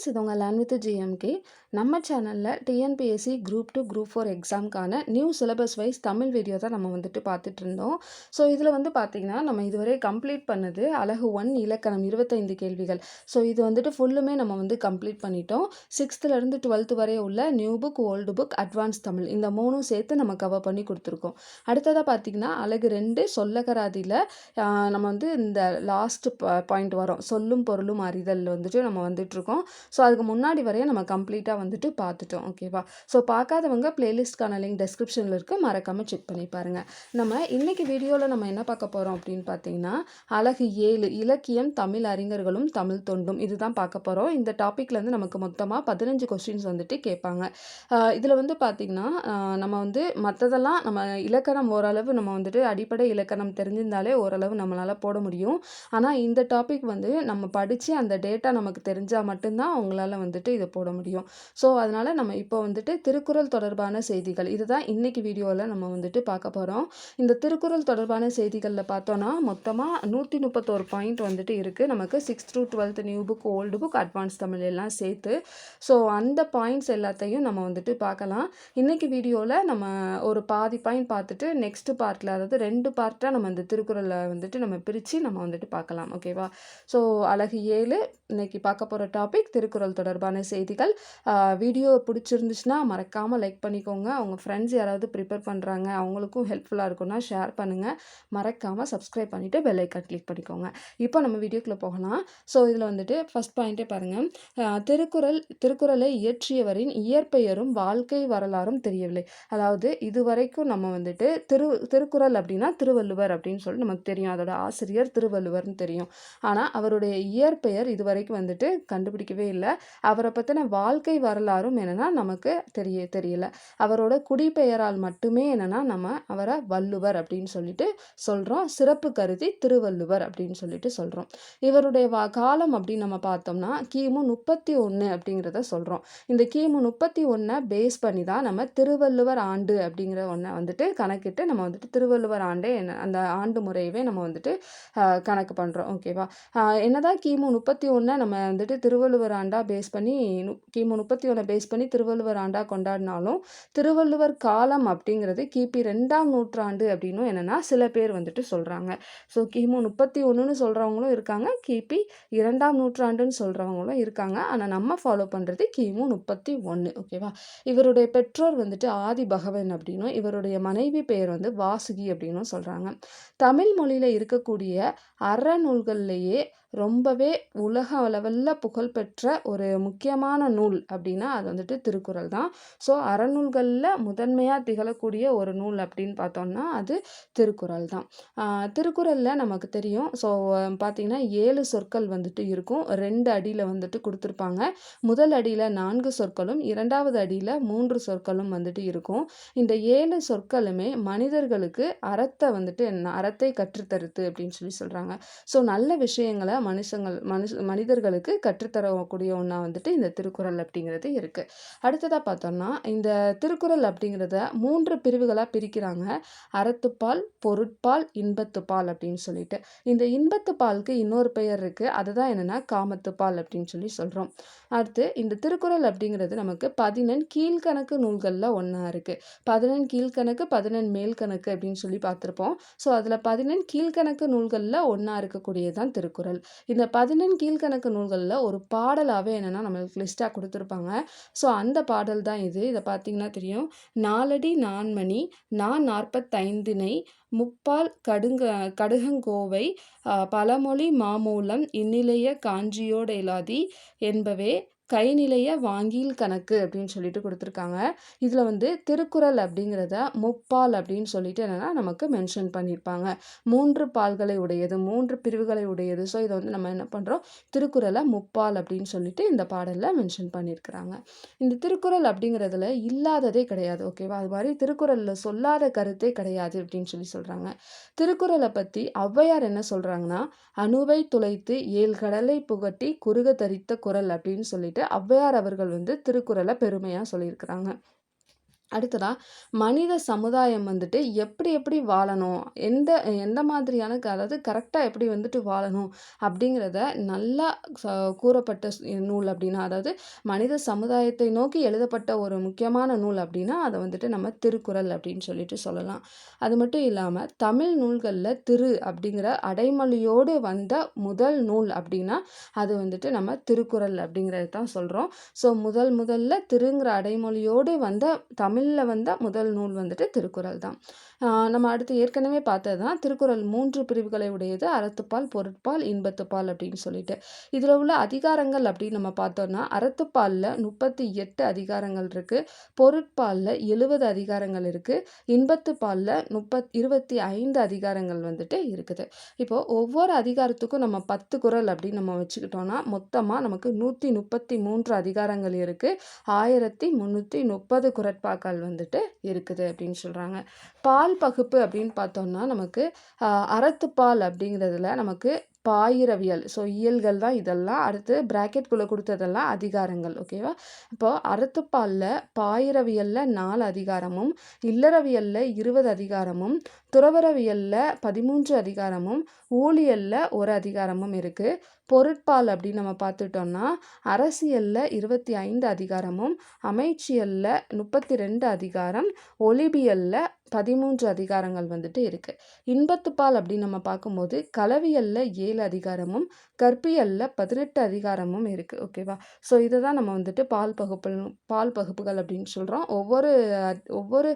Students இது உங்கள் lane with GMK நம்ம சேனலில் TNPSC group two group four எக்ஸாம்க்கான new syllabus wise Tamil video தான் நம்ம வந்துட்டு பார்த்துட்டு இருந்தோம். ஸோ இதில் வந்து பார்த்திங்கன்னா நம்ம இதுவரை கம்ப்ளீட் பண்ணது அழகு ஒன் இலக்கணம் இருபத்தைந்து கேள்விகள். ஸோ இது வந்துட்டு ஃபுல்லுமே நம்ம வந்து கம்ப்ளீட் பண்ணிட்டோம். சிக்ஸ்த்துலேருந்து டுவெல்த்து வரை உள்ள new book old book advance Tamil. இந்த மூணும் சேர்த்து நம்ம கவர் பண்ணி கொடுத்துருக்கோம். அடுத்ததாக பார்த்திங்கன்னா அழகு ரெண்டு சொல்லகராதியில் நம்ம வந்து இந்த லாஸ்ட் பாயிண்ட் வரும். சொல்லும் பொருளும் அறிதல் வந்துட்டு நம்ம வந்துட்டுருக்கோம் ஸோ அதுக்கு முன்னாடி வரைய நம்ம கம்ப்ளீட்டாக வந்துட்டு பார்த்துட்டோம் ஓகேவா ஸோ பார்க்காதவங்க பிளேலிஸ்ட்கான லிங்க் டெஸ்கிரிப்ஷனில் இருக்குது மறக்காமல் செக் பண்ணி பாருங்கள் நம்ம இன்றைக்கி வீடியோவில் நம்ம என்ன பார்க்க போகிறோம் அப்படின்னு பார்த்தீங்கன்னா அழகு ஏழு இலக்கியம் தமிழ் அறிஞர்களும் தமிழ் தொண்டும் இதுதான் பார்க்க போகிறோம் இந்த டாப்பிக்லேருந்து நமக்கு மொத்தமாக பதினஞ்சு கொஸ்டின்ஸ் வந்துட்டு கேட்பாங்க. இதில் வந்து பார்த்திங்கன்னா நம்ம வந்து மற்றதெல்லாம் நம்ம இலக்கணம் ஓரளவு நம்ம வந்துட்டு அடிப்படை இலக்கணம் தெரிஞ்சிருந்தாலே ஓரளவு நம்மளால் போட முடியும். ஆனால் இந்த டாபிக் வந்து நம்ம படித்து அந்த டேட்டா நமக்கு தெரிஞ்சால் மட்டும்தான் அவங்களால வந்துட்டு இதை போட முடியும். ஸோ அதனால் நம்ம இப்போ வந்துட்டு திருக்குறள் தொடர்பான செய்திகள் இதுதான் இன்றைக்கி வீடியோவில் நம்ம வந்துட்டு பார்க்க போகிறோம் இந்த திருக்குறள் தொடர்பான செய்திகளில் பார்த்தோன்னா மொத்தமாக நூற்றி முப்பத்தோரு பாயிண்ட் வந்துட்டு இருக்குது நமக்கு sixth to twelfth new book old book advance Tamil எல்லாம் சேர்த்து. ஸோ அந்த பாயிண்ட்ஸ் எல்லாத்தையும் நம்ம வந்துட்டு பார்க்கலாம் இன்றைக்கி வீடியோவில் நம்ம ஒரு பாதி பாயிண்ட் பார்த்துட்டு நெக்ஸ்ட் பார்ட்டில் அதாவது ரெண்டு பார்ட்டாக நம்ம இந்த திருக்குறளை வந்துட்டு நம்ம பிரித்து நம்ம வந்துட்டு பார்க்கலாம் ஓகேவா ஸோ அழகு ஏழு. இன்னைக்கு பார்க்க போகிற டாபிக் திருக்குறள் தொடர்பான செய்திகள். வீடியோ பிடிச்சிருந்துச்சுன்னா மறக்காமல் லைக் பண்ணிக்கோங்க. அவங்க ஃப்ரெண்ட்ஸ் யாராவது ப்ரிப்பேர் பண்ணுறாங்க அவங்களுக்கும் ஹெல்ப்ஃபுல்லாக இருக்கும்னா ஷேர் பண்ணுங்கள் மறக்காமல் சப்ஸ்கிரைப் பண்ணிவிட்டு பெல் ஐக்கான் கிளிக் பண்ணிக்கோங்க. இப்போ நம்ம வீடியோக்குள்ளே போகலாம். ஸோ இதில் வந்துட்டு ஃபஸ்ட் பாயிண்ட்டே பாருங்கள் திருக்குறள் திருக்குறளை இயற்றியவரின் இயற்பெயரும் வாழ்க்கை வரலாறும் தெரியவில்லை. அதாவது இது வரைக்கும் நம்ம வந்துட்டு திரு திருக்குறள் அப்படின்னா திருவள்ளுவர் அப்படின்னு சொல்லி நமக்கு தெரியும். அதோட ஆசிரியர் திருவள்ளுவர்னு தெரியும். ஆனால் அவருடைய இயற்பெயர் இதுவரைக்கும் வந்துட்டு கண்டுபிடிக்கவே இல்லை. அவரை பற்றின வாழ்க்கை வரலாறும் என்னென்னா நமக்கு தெரிய தெரியல. அவரோட குடிப்பெயரால் மட்டுமே என்னென்னா நம்ம அவரை வள்ளுவர் அப்படின்னு சொல்லிட்டு சொல்கிறோம் சிறப்பு கருதி திருவள்ளுவர் அப்படின்னு சொல்லிட்டு சொல்கிறோம் இவருடைய வா காலம் அப்படின்னு நம்ம பார்த்தோம்னா கிமு முப்பத்தி ஒன்று அப்படிங்கிறத சொல்கிறோம் இந்த கிமு முப்பத்தி ஒன்றை பேஸ் பண்ணி தான் நம்ம திருவள்ளுவர் ஆண்டு அப்படிங்கிற ஒன்றை வந்துட்டு கணக்கிட்டு நம்ம வந்துட்டு திருவள்ளுவர் ஆண்டே என்ன அந்த ஆண்டு முறையவே நம்ம வந்துட்டு கணக்கு பண்ணுறோம் ஓகேவா என்னதான் கிமு முப்பத்தி ஒன்றை நம்ம வந்துட்டு திருவள்ளுவர் ஆண்டு பேஸ் பண்ணி கிமு முப்பத்தி ஒன்றை பேஸ் பண்ணி திருவள்ளுவர் ஆண்டா கொண்டாடினாலும் திருவள்ளுவர் காலம் அப்படிங்கிறது கிபி ரெண்டாம் நூற்றாண்டு அப்படின்னும் என்னென்னா சில பேர் வந்துட்டு சொல்கிறாங்க ஸோ கிமு முப்பத்தி ஒன்றுன்னு சொல்கிறவங்களும் இருக்காங்க கிபி இரண்டாம் நூற்றாண்டுன்னு சொல்கிறவங்களும் இருக்காங்க. ஆனால் நம்ம ஃபாலோ பண்ணுறது கிமு முப்பத்தி ஒன்று ஓகேவா இவருடைய பெற்றோர் வந்துட்டு ஆதி பகவன் அப்படின்னும் இவருடைய மனைவி பெயர் வந்து வாசுகி அப்படின்னும் சொல்கிறாங்க தமிழ் மொழியில் இருக்கக்கூடிய அறநூல்கள்லேயே ரொம்பவே உலக அளவில் புகழ்பெற்ற ஒரு முக்கியமான நூல் அப்படின்னா அது வந்துட்டு திருக்குறள் தான். ஸோ அறநூல்களில் முதன்மையாக திகழக்கூடிய ஒரு நூல் அப்படின்னு பார்த்தோம்னா அது திருக்குறள் தான். திருக்குறளில் நமக்கு தெரியும். ஸோ பார்த்திங்கன்னா ஏழு சொற்கள் வந்துட்டு இருக்கும். ரெண்டு அடியில் வந்துட்டு கொடுத்துருப்பாங்க. முதல் அடியில் நான்கு சொற்களும் இரண்டாவது அடியில் மூன்று சொற்களும் வந்துட்டு இருக்கும். இந்த ஏழு சொற்களுமே மனிதர்களுக்கு அறத்தை வந்துட்டு அறத்தை கற்றுத்தருது அப்படின்னு சொல்லி சொல்கிறாங்க ஸோ நல்ல விஷயங்களை மனுஷங்கள் மனுஷ மனிதர்களுக்கு கற்றுத்தரக்கூடிய ஒன்றா வந்துட்டு இந்த திருக்குறள் அப்படிங்கிறது இருக்குது அடுத்ததாக பார்த்தோம்னா இந்த திருக்குறள் அப்படிங்கிறத மூன்று பிரிவுகளாக பிரிக்கிறாங்க. அறத்துப்பால் பொருட்பால் இன்பத்துப்பால் அப்படின்னு சொல்லிட்டு. இந்த இன்பத்துப்பாலுக்கு இன்னொரு பெயர் இருக்குது அதுதான் என்னென்னா காமத்துப்பால் அப்படின்னு சொல்லி சொல்கிறோம் அடுத்து இந்த திருக்குறள் அப்படிங்கிறது நமக்கு பதினெண் கீழ்கணக்கு நூல்களில் ஒன்றா இருக்குது பதினெண் கீழ்கணக்கு பதினெண் மேல் கணக்கு அப்படின்னு சொல்லி பார்த்துருப்போம். ஸோ அதில் பதினெண் கீழ்கணக்கு நூல்களில் ஒன்றா இருக்கக்கூடியதான் திருக்குறள். இந்த பதினெண் கீழ்கணக்கு நூல்களில் ஒரு பாடலாகவே என்னென்னா நம்மளுக்கு லிஸ்ட்டாக கொடுத்துருப்பாங்க. ஸோ அந்த பாடல் தான் இது. இதை பார்த்தீங்கன்னா தெரியும். நாலடி நான்மணி நான் நாற்பத்தைந்தினை முப்பால் கடுங்க கடுகங்கோவை பழமொழி மாமூலம் இந்நிலைய காஞ்சியோடெலாதி என்பவே கைநிலைய வாங்கில் கணக்கு அப்படின்னு சொல்லிட்டு கொடுத்துருக்காங்க. இதில் வந்து திருக்குறள் அப்படிங்கிறத முப்பால் அப்படின்னு சொல்லிட்டு என்னென்னா நமக்கு மென்ஷன் பண்ணியிருப்பாங்க மூன்று பால்களை உடையது மூன்று பிரிவுகளை உடையது. ஸோ இதை வந்து நம்ம என்ன பண்ணுறோம் திருக்குறளை முப்பால் அப்படின்னு சொல்லிட்டு இந்த பாடலில் மென்ஷன் பண்ணியிருக்கிறாங்க இந்த திருக்குறள் அப்படிங்கிறதுல இல்லாததே கிடையாது ஓகேவா அது மாதிரி திருக்குறளில் சொல்லாத கருத்தே கிடையாது அப்படின்னு சொல்லி சொல்கிறாங்க திருக்குறளை பற்றி ஔவையார் என்ன சொல்கிறாங்கன்னா அணுவை துளைத்து ஏழு கடலை புகட்டி குறுக தரித்த குரல் அப்படின்னு சொல்லிட்டு ஔவையார் அவர்கள் வந்து திருக்குறளை பெருமையாக சொல்லியிருக்கிறாங்க. அடுத்ததாக மனித சமுதாயம் வந்துட்டு எப்படி எப்படி வாழணும்? எந்த எந்த மாதிரியான க அதாவது கரெக்டாக எப்படி வந்துட்டு வாழணும்? அப்படிங்கிறத நல்லா ச கூறப்பட்ட நூல் அப்படின்னா அதாவது மனித சமுதாயத்தை நோக்கி எழுதப்பட்ட ஒரு முக்கியமான நூல் அப்படின்னா அதை வந்துட்டு நம்ம திருக்குறள் அப்படின்னு சொல்லிட்டு சொல்லலாம். அது மட்டும் இல்லாமல் தமிழ் நூல்களில் திரு அப்படிங்கிற அடைமொழியோடு வந்த முதல் நூல் அப்படின்னா அது வந்துட்டு நம்ம திருக்குறள் அப்படிங்கிறது தான் சொல்கிறோம் ஸோ முதல் முதல்ல திருங்கிற அடைமொழியோடு வந்த தமிழ் தமிழில் வந்த முதல் நூல் வந்துட்டு திருக்குறள் தான் நம்ம அடுத்து ஏற்கனவே பார்த்தது தான் திருக்குறள் மூன்று பிரிவுகளை உடையது அறத்துப்பால் பொருட்பால் இன்பத்துப்பால் அப்படின்னு சொல்லிட்டு. இதில் உள்ள அதிகாரங்கள் அப்படின்னு நம்ம பார்த்தோம்னா அறத்துப்பாலில் முப்பத்தி எட்டு அதிகாரங்கள் இருக்குது பொருட்பாலில் எழுபது அதிகாரங்கள் இருக்குது இன்பத்துப்பாலில் முப்பத் இருபத்தி ஐந்து அதிகாரங்கள் வந்துட்டு இருக்குது. இப்போது ஒவ்வொரு அதிகாரத்துக்கும் நம்ம பத்து குரல் அப்படின்னு நம்ம வச்சுக்கிட்டோம்னா மொத்தமாக நமக்கு நூற்றி முப்பத்தி மூன்று அதிகாரங்கள் இருக்குது ஆயிரத்தி முந்நூற்றி முப்பது குரட்பாக்கள் வந்துட்டு இருக்குது அப்படின்னு சொல்கிறாங்க பால் பால் பகுப்பு அப்படின்னு பார்த்தோம்னா நமக்கு அறத்துப்பால் அப்படிங்கிறதுல நமக்கு பாயிரவியல். ஸோ இயல்கள் தான் இதெல்லாம். அடுத்து ப்ராக்கெட்குள்ளே கொடுத்ததெல்லாம் அதிகாரங்கள் ஓகேவா இப்போ அறத்துப்பாலில் பாயிரவியலில் நாலு அதிகாரமும் இல்லறவியலில் இருபது அதிகாரமும் துறவரவியலில் பதிமூன்று அதிகாரமும் ஊழியலில் ஒரு அதிகாரமும் இருக்குது பொருட்பால் அப்படின்னு நம்ம பார்த்துட்டோம்னா அரசியலில் இருபத்தி ஐந்து அதிகாரமும் அமைச்சியலில் முப்பத்தி ரெண்டு அதிகாரம் ஒலிபியலில் பதிமூன்று அதிகாரங்கள் வந்துட்டு இருக்குது இன்பத்துப்பால் அப்படின்னு நம்ம பார்க்கும்போது கலவியலில் ஏழு அதிகாரமும் கற்பியலில் பதினெட்டு அதிகாரமும் இருக்குது ஓகேவா ஸோ இதை தான் நம்ம வந்துட்டு பால் பகுப்பு பால் பகுப்புகள் அப்படின்னு சொல்கிறோம் ஒவ்வொரு ஒவ்வொரு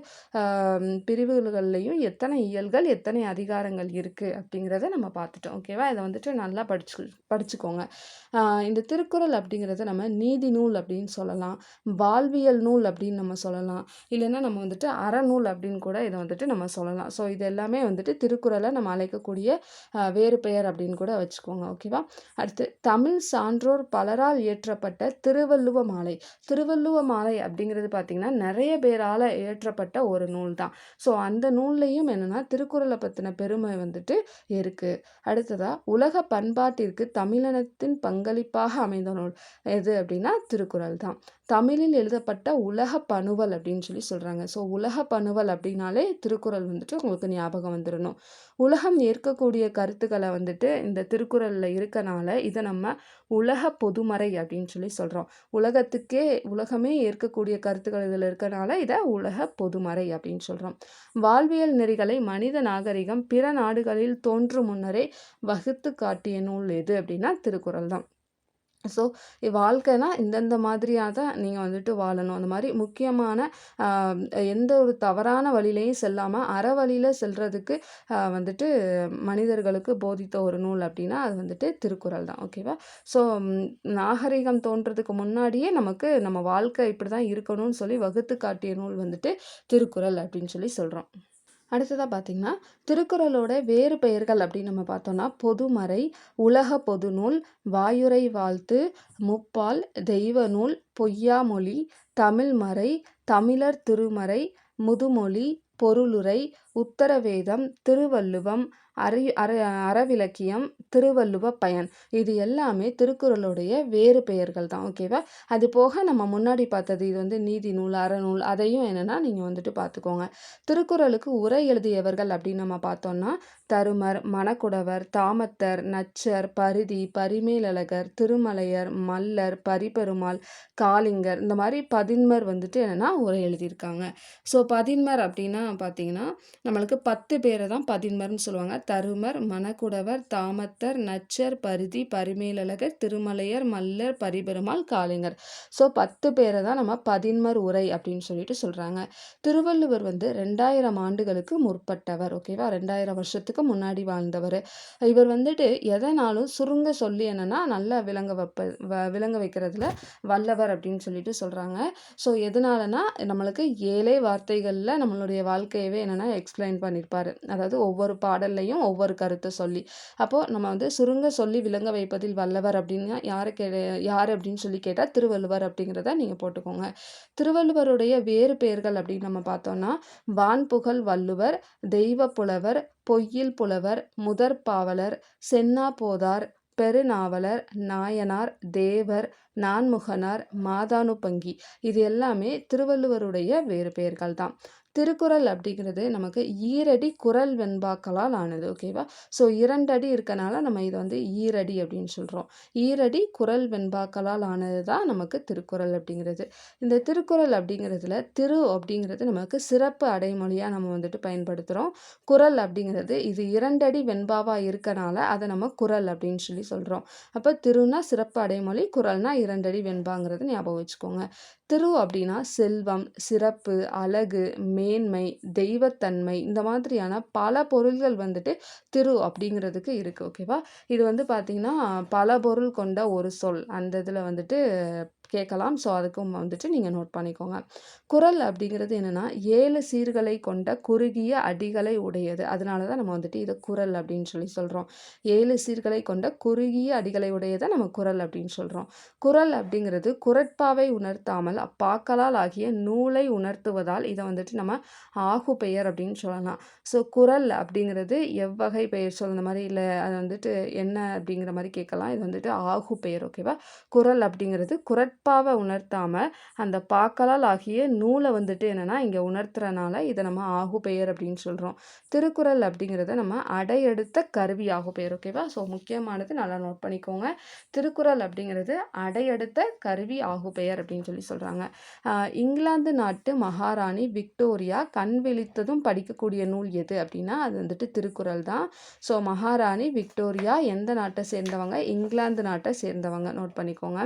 பிரிவுகள்லையும் எத்தனை இயல்கள் எத்தனை அதிகாரங்கள் இருக்குது அப்படிங்கிறத நம்ம பார்த்துட்டோம். ஓகேவா இதை வந்துட்டு நல்லா படிச்சு படிச்சுக்கோங்க. இந்த திருக்குறள் அப்படிங்கிறத நம்ம நீதி நூல் அப்படின்னு சொல்லலாம். வாழ்வியல் நூல் அப்படின்னு நம்ம சொல்லலாம். இல்லைன்னா நம்ம வந்துட்டு அறநூல் அப்படின்னு கூட இதை வந்துட்டு நம்ம சொல்லலாம். ஸோ இது எல்லாமே வந்துட்டு திருக்குறளை நம்ம அழைக்கக்கூடிய வேறு பெயர் அப்படின்னு கூட வச்சுக்கோங்க. ஓகேவா அடுத்து தமிழ் சான்றோர் பலரால் இயற்றப்பட்ட திருவள்ளுவ மாலை. திருவள்ளுவ மாலை அப்படிங்கிறது பார்த்திங்கன்னா நிறைய பேரால் இயற்றப்பட்ட ஒரு நூல் தான். ஸோ அந்த நூல்லையும் என்னென்னா திருக்குறளை பற்றின பெருமை வந்துட்டு இருக்குது அடுத்ததாக உலக பண்பாட்டிற்கு தமிழினத்தின் பங்களிப்பாக அமைந்த நூல் எது அப்படின்னா திருக்குறள் தான். தமிழில் எழுதப்பட்ட உலக பணுவல் அப்படின்னு சொல்லி சொல்கிறாங்க ஸோ உலக பணுவல் அப்படின்னாலே திருக்குறள் வந்துட்டு உங்களுக்கு ஞாபகம் வந்துடணும் உலகம் ஏற்கக்கூடிய கருத்துக்களை வந்துட்டு இந்த திருக்குறளில் இருக்கனால இதை நம்ம உலக பொதுமறை அப்படின்னு சொல்லி சொல்கிறோம் உலகத்துக்கே உலகமே ஏற்கக்கூடிய கருத்துக்கள் இதில் இருக்கனால இதை உலக பொதுமறை அப்படின்னு சொல்கிறோம் வாழ்வியல் நெறிகளை மனித நாகரிகம் பிற நாடுகளில் தோன்றும் முன்னரே வகுத்து காட்டிய நூல் எது அப்படின்னா திருக்குறள் தான். ஸோ வாழ்க்கைனா இந்தந்த மாதிரியாக தான் நீங்கள் வந்துட்டு வாழணும். அந்த மாதிரி முக்கியமான எந்த ஒரு தவறான வழியிலையும் செல்லாமல் அற வழியில் செல்கிறதுக்கு வந்துட்டு மனிதர்களுக்கு போதித்த ஒரு நூல் அப்படின்னா அது வந்துட்டு திருக்குறள் தான். ஓகேவா ஸோ நாகரிகம் தோன்றதுக்கு முன்னாடியே நமக்கு நம்ம வாழ்க்கை இப்படி தான் இருக்கணும்னு சொல்லி வகுத்து காட்டிய நூல் வந்துட்டு திருக்குறள் அப்படின்னு சொல்லி சொல்கிறோம் அடுத்ததாக பார்த்திங்கன்னா திருக்குறளோட வேறு பெயர்கள் அப்படின்னு நம்ம பார்த்தோன்னா பொதுமறை உலக பொதுநூல் வாயுரை வாழ்த்து முப்பால் தெய்வ நூல் பொய்யாமொழி தமிழ்மறை தமிழர் திருமறை முதுமொழி பொருளுரை உத்தரவேதம் திருவள்ளுவம் அறி அற அறவிலக்கியம் திருவள்ளுவ பயன். இது எல்லாமே திருக்குறளுடைய வேறு பெயர்கள் தான் ஓகேவா அது போக நம்ம முன்னாடி பார்த்தது இது வந்து நீதி நூல் அறநூல் அதையும் என்னென்னா நீங்கள் வந்துட்டு பார்த்துக்கோங்க. திருக்குறளுக்கு உரை எழுதியவர்கள் அப்படின்னு நம்ம பார்த்தோம்னா தருமர் மணக்குடவர் தாமத்தர் நச்சர் பரிதி பரிமேலழகர் திருமலையர் மல்லர் பரிபெருமாள் காளிங்கர் இந்த மாதிரி பதின்மர் வந்துட்டு என்னென்னா உரை எழுதியிருக்காங்க. ஸோ பதின்மர் அப்படின்னா பார்த்தீங்கன்னா நம்மளுக்கு பத்து பேரை தான் பதின்மர்னு சொல்லுவாங்க. தருமர் மணக்குடவர் தாமத்தர் நச்சர் பரிதி பரிமேலழகர் திருமலையர் மல்லர் பரிபெருமாள் காளிங்கர். ஸோ பத்து பேரை தான் நம்ம பதின்மர் உரை அப்படின்னு சொல்லிட்டு சொல்கிறாங்க திருவள்ளுவர் வந்து ரெண்டாயிரம் ஆண்டுகளுக்கு முற்பட்டவர். ஓகேவா ரெண்டாயிரம் வருஷத்துக்கு முன்னாடி வாழ்ந்தவர். இவர் வந்துட்டு எதனாலும் சுருங்க சொல்லி என்னென்னா நல்லா விளங்க வைப்ப வ விளங்க வைக்கிறதுல வல்லவர் அப்படின்னு சொல்லிட்டு சொல்கிறாங்க ஸோ எதனாலனா நம்மளுக்கு ஏழே வார்த்தைகளில் நம்மளுடைய வாழ்க்கையவே என்னென்னா எக்ஸ்பிளைன் பண்ணியிருப்பார் அதாவது ஒவ்வொரு பாடல்லையும் ஒவ்வொரு கருத்தை சொல்லி. அப்போது நம்ம வந்து சுருங்க சொல்லி விளங்க வைப்பதில் வல்லவர் அப்படின்னா யாரை கே யார் அப்படின்னு சொல்லி கேட்டால் திருவள்ளுவர் அப்படிங்கிறத நீங்கள் போட்டுக்கோங்க. திருவள்ளுவருடைய வேறு பெயர்கள் அப்படின்னு நம்ம பார்த்தோம்னா வான்புகழ் வள்ளுவர் தெய்வ புலவர் பொய்யில் புலவர் முதற் பாவலர் சென்னா போதார் பெருநாவலர் நாயனார் தேவர் நான்முகனார் மாதானுபங்கி. இது எல்லாமே திருவள்ளுவருடைய வேறு பெயர்கள் தான் திருக்குறள் அப்படிங்கிறது நமக்கு ஈரடி குரல் வெண்பாக்களால் ஆனது ஓகேவா ஸோ இரண்டடி இருக்கனால நம்ம இதை வந்து ஈரடி அப்படின்னு சொல்கிறோம் ஈரடி குரல் வெண்பாக்களால் ஆனது தான் நமக்கு திருக்குறள் அப்படிங்கிறது. இந்த திருக்குறள் அப்படிங்கிறதுல திரு அப்படிங்கிறது நமக்கு சிறப்பு அடைமொழியாக நம்ம வந்துட்டு பயன்படுத்துகிறோம் குரல் அப்படிங்கிறது இது இரண்டடி வெண்பாவாக இருக்கனால அதை நம்ம குரல் அப்படின்னு சொல்லி சொல்கிறோம் அப்போ திருனா சிறப்பு அடைமொழி குரல்னா இரண்டடி வெண்பாங்கிறது ஞாபகம் வச்சுக்கோங்க. திரு அப்படின்னா செல்வம் சிறப்பு அழகு மேன்மை தெய்வத்தன்மை இந்த மாதிரியான பல பொருள்கள் வந்துட்டு திரு அப்படிங்கிறதுக்கு இருக்குது ஓகேவா இது வந்து பார்த்திங்கன்னா பல பொருள் கொண்ட ஒரு சொல். அந்த இதில் வந்துட்டு கேட்கலாம். ஸோ அதுக்கும் வந்துட்டு நீங்கள் நோட் பண்ணிக்கோங்க. குரல் அப்படிங்கிறது என்னென்னா ஏழு சீர்களை கொண்ட குறுகிய அடிகளை உடையது. அதனால தான் நம்ம வந்துட்டு இதை குரல் அப்படின்னு சொல்லி சொல்கிறோம் ஏழு சீர்களை கொண்ட குறுகிய அடிகளை உடையதை நம்ம குரல் அப்படின்னு சொல்கிறோம் குரல் அப்படிங்கிறது குரட்பாவை உணர்த்தாமல் அப்பாக்களால் ஆகிய நூலை உணர்த்துவதால் இதை வந்துட்டு நம்ம ஆகு பெயர் அப்படின்னு சொல்லலாம். ஸோ குரல் அப்படிங்கிறது எவ்வகை பெயர் சொல் இந்த மாதிரி இல்லை அது வந்துட்டு என்ன அப்படிங்கிற மாதிரி கேட்கலாம். இது வந்துட்டு ஆகு பெயர் ஓகேவா குரல் அப்படிங்கிறது குரட் சிறப்பாக உணர்த்தாமல் அந்த பாக்களால் ஆகிய நூலை வந்துட்டு என்னென்னா இங்கே உணர்த்துறனால இதை நம்ம ஆகுபெயர் அப்படின்னு சொல்கிறோம் திருக்குறள் அப்படிங்கிறத நம்ம அடையெடுத்த கருவி ஆகுபெயர் ஓகேவா ஸோ முக்கியமானது நல்லா நோட் பண்ணிக்கோங்க. திருக்குறள் அப்படிங்கிறது அடையெடுத்த கருவி ஆகுபெயர் அப்படின்னு சொல்லி சொல்கிறாங்க இங்கிலாந்து நாட்டு மகாராணி விக்டோரியா கண் விழித்ததும் படிக்கக்கூடிய நூல் எது அப்படின்னா அது வந்துட்டு திருக்குறள் தான். ஸோ மகாராணி விக்டோரியா எந்த நாட்டை சேர்ந்தவங்க? இங்கிலாந்து நாட்டை சேர்ந்தவங்க. நோட் பண்ணிக்கோங்க.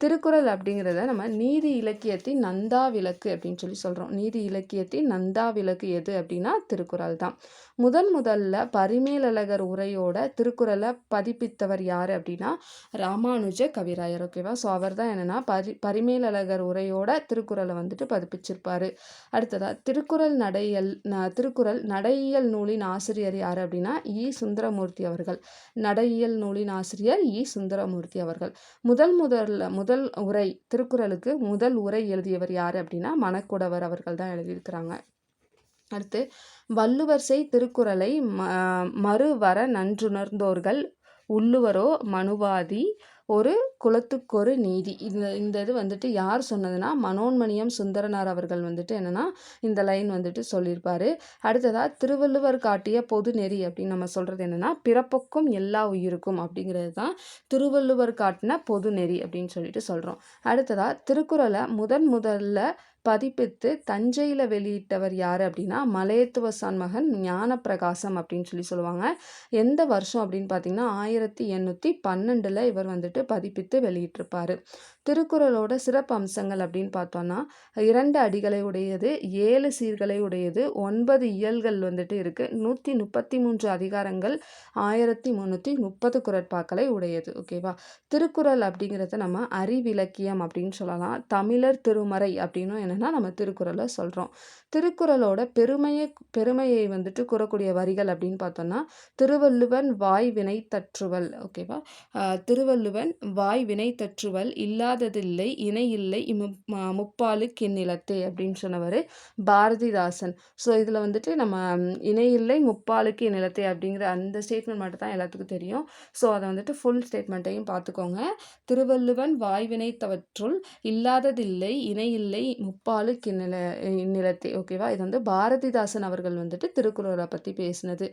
திருக்குறள் அப்படிங்கிறத நம்ம நீதி இலக்கியத்தின் நந்தா விளக்கு அப்படின்னு சொல்லி சொல்கிறோம் நீதி இலக்கியத்தின் நந்தா விளக்கு எது அப்படின்னா திருக்குறள் தான். முதன் முதல்ல பரிமேலழகர் உரையோட திருக்குறளை பதிப்பித்தவர் யார் அப்படின்னா ராமானுஜ கவிராயர் ஓகேவா ஸோ அவர் தான் என்னென்னா பரி பரிமேலழகர் உரையோட திருக்குறளை வந்துட்டு பதிப்பிச்சிருப்பார். அடுத்ததாக திருக்குறள் நடையல் திருக்குறள் நடையியல் நூலின் ஆசிரியர் யார் அப்படின்னா இ. சுந்தரமூர்த்தி அவர்கள். நடையியல் நூலின் ஆசிரியர் இ. சுந்தரமூர்த்தி அவர்கள். முதல் முதல்ல முதல் உரை திருக்குறளுக்கு முதல் உரை எழுதியவர் யார் அப்படின்னா மணக்குடவர் அவர்கள் தான் எழுதியிருக்கிறாங்க. அடுத்து வள்ளுவர் செய் திருக்குறளை ம மறுவர நன்றுணர்ந்தோர்கள் உள்ளுவரோ மனுவாதி ஒரு குலத்துக்கொரு நீதி. இந்த இந்த இது வந்துட்டு யார் சொன்னதுன்னா மனோன்மணியம் சுந்தரனார் அவர்கள் வந்துட்டு என்னென்னா இந்த லைன் வந்துட்டு சொல்லியிருப்பார். அடுத்ததாக திருவள்ளுவர் காட்டிய பொது நெறி அப்படின்னு நம்ம சொல்கிறது என்னென்னா பிறப்புக்கும் எல்லா உயிருக்கும் அப்படிங்கிறது தான் திருவள்ளுவர் காட்டின பொது நெறி அப்படின்னு சொல்லிட்டு சொல்கிறோம் அடுத்ததாக திருக்குறளை முதன் முதல்ல பதிப்பித்து தஞ்சையில் வெளியிட்டவர் யார் அப்படின்னா மலையத்துவ மகன் ஞானப்பிரகாசம் அப்படின்னு சொல்லி சொல்லுவாங்க. எந்த வருஷம் அப்படின்னு பார்த்தீங்கன்னா ஆயிரத்தி எண்ணூற்றி பன்னெண்டில் இவர் வந்துட்டு பதிப்பித்து வெளியிட்டிருப்பார். திருக்குறளோட சிறப்பு அம்சங்கள் அப்படின்னு பார்த்தோன்னா இரண்டு அடிகளை உடையது ஏழு சீர்களை உடையது ஒன்பது இயல்கள் வந்துட்டு இருக்குது நூற்றி முப்பத்தி மூன்று அதிகாரங்கள் ஆயிரத்தி முந்நூற்றி முப்பது குரட்பாக்களை உடையது. ஓகேவா திருக்குறள் அப்படிங்கிறத நம்ம அறிவிலக்கியம் அப்படின்னு சொல்லலாம். தமிழர் திருமறை அப்படின்னும் என்னென்னா நம்ம திருக்குறளை சொல்கிறோம் திருக்குறளோட பெருமையை பெருமையை வந்துட்டு கூறக்கூடிய வரிகள் அப்படின்னு பார்த்தோன்னா திருவள்ளுவன் வாய் வினை தற்றுவல் ஓகேவா திருவள்ளுவன் வாய் வினை தற்றுவல் இல்லாததில்லை இணை இல்லை முப்பாலுக்கு கிண்ணிலத்தே அப்படின்னு சொன்னவர் பாரதிதாசன். ஸோ இதில் வந்துட்டு நம்ம இணை இல்லை முப்பாலுக்கு நிலத்தை அப்படிங்கிற அந்த ஸ்டேட்மெண்ட் மட்டும் தான் எல்லாத்துக்கும் தெரியும். ஸோ அதை வந்துட்டு ஃபுல் ஸ்டேட்மெண்ட்டையும் பார்த்துக்கோங்க. திருவள்ளுவன் வாய்வினை தவற்றுள் இல்லாததில்லை இணை இல்லை முப்பாலுக்கு இந்நில இந்நிலத்தை ஓகேவா இது வந்து பாரதிதாசன் அவர்கள் வந்துட்டு திருக்குறளை பற்றி பேசினது.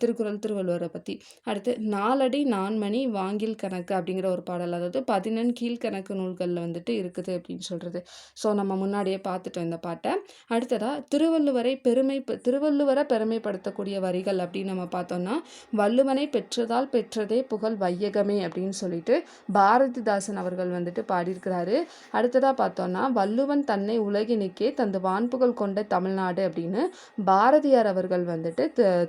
திருக்குறள் திருவள்ளுவரை பற்றி அடுத்து நாலடி நான்மணி வாங்கில் கணக்கு அப்படிங்கிற ஒரு பாடல். அதாவது பதினெண் கீழ்கணக்கு நூல்களில் வந்துட்டு இருக்குது அப்படின்னு சொல்கிறது ஸோ நம்ம முன்னாடியே பார்த்துட்டோம் இந்த பாட்டை. அடுத்ததாக திருவள்ளுவரை பெருமை திருவள்ளுவரை பெருமைப்படுத்தக்கூடிய வரிகள் அப்படின்னு நம்ம பார்த்தோம்னா வள்ளுவனை பெற்றதால் பெற்றதே புகழ் வையகமே அப்படின்னு சொல்லிட்டு பாரதிதாசன் அவர்கள் வந்துட்டு பாடியிருக்கிறாரு. அடுத்ததாக பார்த்தோம்னா வள்ளுவன் தன்னை உலகினுக்கே தந்து வான்புகழ் கொண்ட தமிழ்நாடு அப்படின்னு பாரதியார் அவர்கள் வந்துட்டு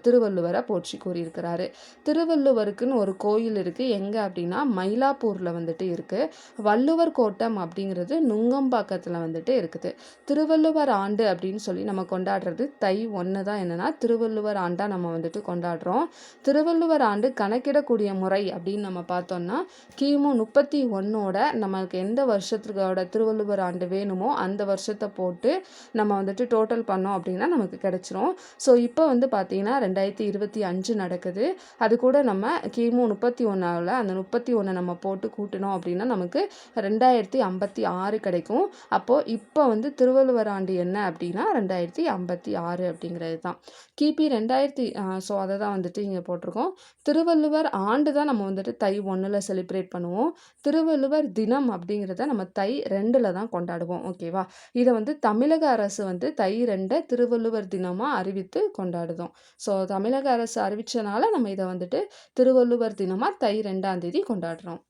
திருவள்ளுவரை போற்றி கூறியிருக்கிறாரு. திருவள்ளுவருக்குன்னு ஒரு கோயில் இருக்குது எங்கே அப்படின்னா மயிலாப்பூரில் வந்துட்டு இருக்குது வள்ளுவர் கோட்டம் அப்படிங்கிறது நுங்கம்பாக்கத்தில் வந்துட்டு இருக்குது. திருவள்ளுவர் ஆண்டு அப்படின்னு சொல்லி நம்ம கொண்டாடுறது தை ஒன்று தான். என்னென்னா திருவள்ளுவர் ஆண்டாக நம்ம வந்துட்டு கொண்டாடுறோம். திருவள்ளுவர் ஆண்டு கணக்கிடக்கூடிய முறை அப்படின்னு நம்ம பார்த்தோம்னா கிமு முப்பத்தி ஒன்னோட நமக்கு எந்த வருஷத்துக்கோட திருவள்ளுவர் ஆண்டு வேணுமோ அந்த வருஷம் வருஷத்தை போட்டு நம்ம வந்துட்டு டோட்டல் பண்ணோம் அப்படின்னா நமக்கு கிடச்சிரும். ஸோ இப்போ வந்து பார்த்திங்கன்னா ரெண்டாயிரத்தி இருபத்தி அஞ்சு நடக்குது. அது கூட நம்ம கிமு முப்பத்தி ஒன்றாவில் அந்த முப்பத்தி ஒன்றை நம்ம போட்டு கூட்டினோம் அப்படின்னா நமக்கு ரெண்டாயிரத்தி ஐம்பத்தி ஆறு கிடைக்கும். அப்போது இப்போ வந்து திருவள்ளுவர் ஆண்டு என்ன அப்படின்னா ரெண்டாயிரத்தி ஐம்பத்தி ஆறு அப்படிங்கிறது தான். கிபி ரெண்டாயிரத்தி ஸோ அதை தான் வந்துட்டு இங்கே போட்டிருக்கோம். திருவள்ளுவர் ஆண்டு தான் நம்ம வந்துட்டு தை ஒன்றில் செலிப்ரேட் பண்ணுவோம். திருவள்ளுவர் தினம் அப்படிங்கிறத நம்ம தை ரெண்டில் தான் கொண்டாடுவோம். ஓகேவா இதை வந்து தமிழக அரசு வந்து தை ரெண்டை திருவள்ளுவர் தினமாக அறிவித்து கொண்டாடுதோம். ஸோ தமிழக அரசு அறிவித்தனால நம்ம இதை வந்துட்டு திருவள்ளுவர் தினமாக தை ரெண்டாம் தேதி கொண்டாடுறோம்.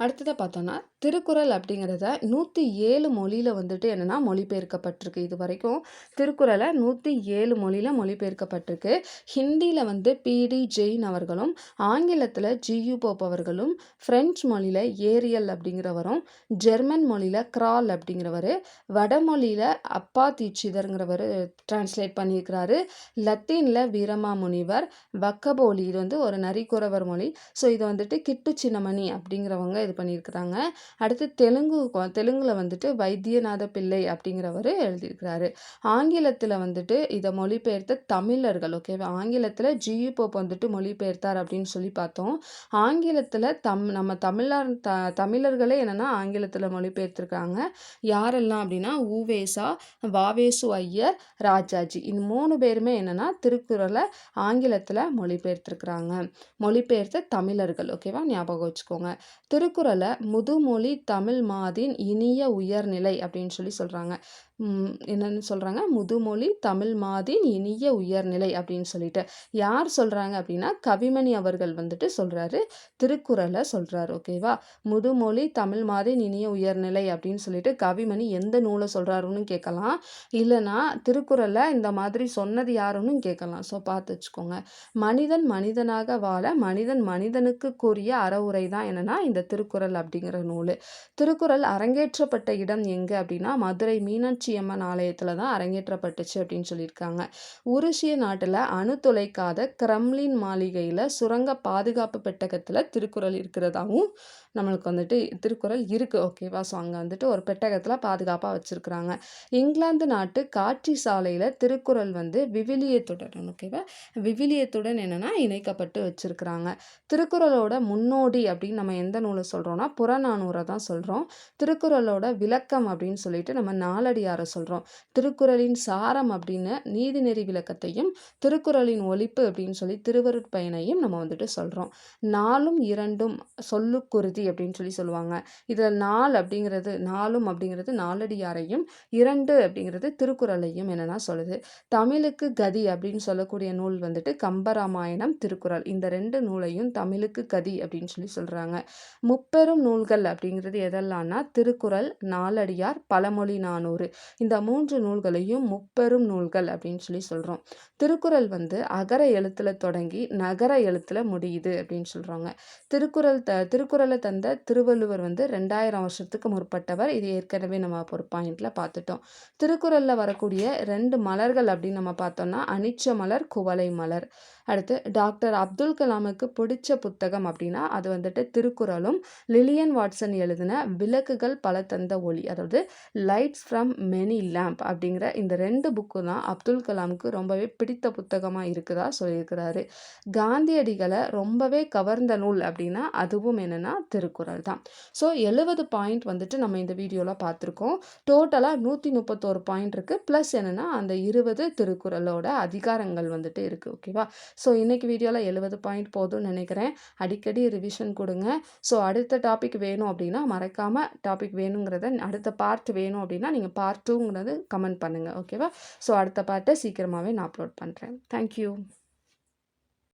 அடுத்ததாக பார்த்தோன்னா திருக்குறள் அப்படிங்கிறத நூற்றி ஏழு மொழியில் வந்துட்டு என்னென்னா மொழிபெயர்க்கப்பட்டிருக்கு. இது வரைக்கும் திருக்குறளை நூற்றி ஏழு மொழியில் மொழிபெயர்க்கப்பட்டிருக்கு. ஹிந்தியில் வந்து பிடி ஜெயின் அவர்களும் ஆங்கிலத்தில் ஜியு போப் அவர்களும் ஃப்ரெஞ்ச் மொழியில் ஏரியல் அப்படிங்கிறவரும் ஜெர்மன் மொழியில் கிரால் அப்படிங்கிறவர் வடமொழியில் அப்பா தீட்சிதருங்கிறவர் டிரான்ஸ்லேட் பண்ணியிருக்கிறாரு. லத்தீனில் வீரமா முனிவர் வக்கபோலி இது வந்து ஒரு நரிக்குறவர் மொழி. ஸோ இது வந்துட்டு கிட்டு சின்னமணி அப்படிங்கிறவங்க இது பண்ணியிருக்கிறாங்க. அடுத்து தெலுங்கு தெலுங்கில் வந்துட்டு வைத்தியநாத பிள்ளை அப்படிங்கிறவர் எழுதியிருக்கிறாரு. ஆங்கிலத்தில் வந்துட்டு இதை மொழிபெயர்த்த தமிழர்கள் ஓகேவா ஆங்கிலத்தில் ஜியு போப் வந்துட்டு மொழிபெயர்த்தார் அப்படின்னு சொல்லி பார்த்தோம். ஆங்கிலத்தில் தம் நம்ம தமிழர் த தமிழர்களே என்னென்னா ஆங்கிலத்தில் மொழிபெயர்த்திருக்காங்க யாரெல்லாம் அப்படின்னா ஊவேசா வாவேசு ஐயர் ராஜாஜி. இந்த மூணு பேருமே என்னென்னா திருக்குறளை ஆங்கிலத்தில் மொழிபெயர்த்திருக்கிறாங்க. மொழிபெயர்த்த தமிழர்கள் ஓகேவா ஞாபகம் வச்சுக்கோங்க. திருக்குறள் திருக்குறளை முதுமொழி தமிழ் மாதின் இனிய உயர்நிலை அப்படின்னு சொல்லி சொல்கிறாங்க என்னென்னு சொல்கிறாங்க முதுமொழி தமிழ் மாதின் இனிய உயர்நிலை அப்படின்னு சொல்லிட்டு. யார் சொல்கிறாங்க அப்படின்னா கவிமணி அவர்கள் வந்துட்டு சொல்கிறாரு திருக்குறளை சொல்கிறாரு ஓகேவா முதுமொழி தமிழ் மாதின் இனிய உயர்நிலை அப்படின்னு சொல்லிட்டு கவிமணி எந்த நூலை சொல்கிறாருன்னு கேட்கலாம். இல்லைனா திருக்குறளை இந்த மாதிரி சொன்னது யாருன்னு கேட்கலாம். ஸோ பார்த்து வச்சுக்கோங்க. மனிதன் மனிதனாக வாழ மனிதன் மனிதனுக்கு கூறிய அறவுரை தான் என்னென்னா இந்த திருக்குறள் அப்படிங்கிற நூல். திருக்குறள் அரங்கேற்றப்பட்ட இடம் எங்கே அப்படின்னா மதுரை மீனாட்சி மீனாட்சி அம்மன் ஆலயத்தில் தான் அரங்கேற்றப்பட்டுச்சு அப்படின்னு சொல்லியிருக்காங்க. உருசிய நாட்டில் அணு தொலைக்காத கிரம்லின் மாளிகையில் சுரங்க பாதுகாப்பு பெட்டகத்தில் திருக்குறள் இருக்கிறதாகவும் நம்மளுக்கு வந்துட்டு திருக்குறள் இருக்குது ஓகேவா? ஸோ அங்கே வந்துட்டு ஒரு பெட்டகத்தில் பாதுகாப்பாக வச்சுருக்குறாங்க. இங்கிலாந்து நாட்டு காட்சி சாலையில் திருக்குறள் வந்து விவிலியத்துடன் ஓகேவா? விவிலியத்துடன் என்னென்னா இணைக்கப்பட்டு வச்சுருக்குறாங்க. திருக்குறளோட முன்னோடி அப்படின்னு நம்ம எந்த நூலை சொல்கிறோன்னா புறநானூரை தான் சொல்கிறோம் திருக்குறளோட விளக்கம் அப்படின்னு சொல்லிட்டு நம்ம நாலடியாரை சொல்கிறோம் திருக்குறளின் சாரம் அப்படின்னு நீதிநெறி விளக்கத்தையும் திருக்குறளின் ஒழிப்பு அப்படின்னு சொல்லி திருவருட்பயனையும் நம்ம வந்துட்டு சொல்கிறோம் நாலும் இரண்டும் சொல்லுக்குருதி சதுர்த்தி அப்படின்னு சொல்லி சொல்லுவாங்க. இதில் நாள் அப்படிங்கிறது நாலும் அப்படிங்கிறது நாலடியாரையும் இரண்டு அப்படிங்கிறது திருக்குறளையும் என்னென்னா சொல்லுது. தமிழுக்கு கதி அப்படின்னு சொல்லக்கூடிய நூல் வந்துட்டு கம்பராமாயணம் திருக்குறள். இந்த ரெண்டு நூலையும் தமிழுக்கு கதி அப்படின்னு சொல்லி சொல்கிறாங்க முப்பெரும் நூல்கள் அப்படிங்கிறது எதெல்லாம்னா திருக்குறள் நாலடியார் பழமொழி நானூறு. இந்த மூன்று நூல்களையும் முப்பெரும் நூல்கள் அப்படின்னு சொல்லி சொல்கிறோம் திருக்குறள் வந்து அகர எழுத்தில் தொடங்கி நகர எழுத்தில் முடியுது அப்படின்னு சொல்கிறாங்க திருக்குறள் த திருக்குறளை தந்த திருவள்ளுவர் வந்து ரெண்டாயிரம் வருஷத்துக்கு முற்பட்டவர். இது ஏற்கனவே நம்ம ஒரு பாயிண்டில் பார்த்துட்டோம். திருக்குறளில் வரக்கூடிய ரெண்டு மலர்கள் அப்படின்னு நம்ம பார்த்தோம்னா அனிச்ச மலர் குவளை மலர் அடுத்து டாக்டர் அப்துல் கலாமுக்கு பிடிச்ச புத்தகம் அப்படின்னா அது வந்துட்டு திருக்குறளும் லிலியன் வாட்சன் எழுதின விளக்குகள் பல தந்த ஒளி அதாவது லைட்ஸ் ஃப்ரம் மெனி லேம்ப் அப்படிங்கிற இந்த ரெண்டு புக்கு தான் அப்துல் கலாமுக்கு ரொம்பவே பிடித்த புத்தகமாக இருக்குதா சொல்லியிருக்கிறாரு. காந்தியடிகளை ரொம்பவே கவர்ந்த நூல் அப்படின்னா அதுவும் என்னென்னா திருக்குறள் தான். ஸோ எழுபது பாயிண்ட் வந்துட்டு நம்ம இந்த வீடியோவில் பார்த்துருக்கோம். டோட்டலாக நூற்றி முப்பத்தோரு பாயிண்ட் இருக்குது ப்ளஸ் என்னென்னா அந்த இருபது திருக்குறளோட அதிகாரங்கள் வந்துட்டு இருக்குது ஓகேவா ஸோ இன்றைக்கி வீடியோவில் எழுபது பாயிண்ட் போதும்னு நினைக்கிறேன். அடிக்கடி ரிவிஷன் கொடுங்க. ஸோ அடுத்த டாபிக் வேணும் அப்படின்னா மறக்காமல் டாபிக் வேணுங்கிறத அடுத்த பார்ட் வேணும் அப்படின்னா நீங்கள் பார்ட் டூங்கிறது கமெண்ட் பண்ணுங்கள் ஓகேவா ஸோ அடுத்த பார்ட்டை சீக்கிரமாகவே நான் அப்லோட் பண்ணுறேன் தேங்க்யூ